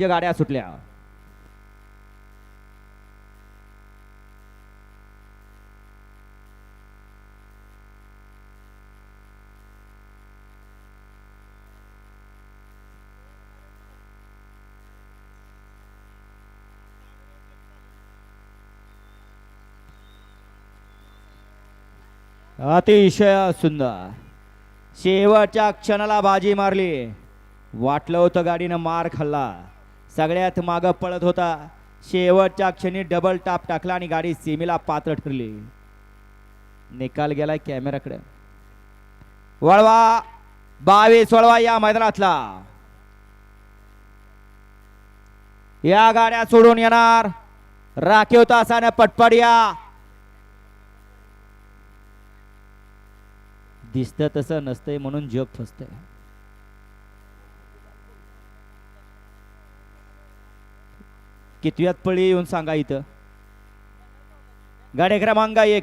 या गाड्या सुटल्या. अतिशय सुंदर. शेवटच्या क्षणाला बाजी मारली. वाटलं होतं गाडीनं मार खाल्ला. सगळ्यात मागं पळत होता. शेवटच्या क्षणी डबल टाप टाकला आणि गाडी सीमेला पात्र ठरली. निकाल गेला कॅमेराकडे. वळवा बावीस वळवा या मैदानातला. या गाड्या सोडून येणार राखीव तासाने पटपडिया. दिसतं तसं नसतंय म्हणून जग फसतंय. कितव्यात पळी येऊन सांगा इथं. गाडी क्रमांक एक.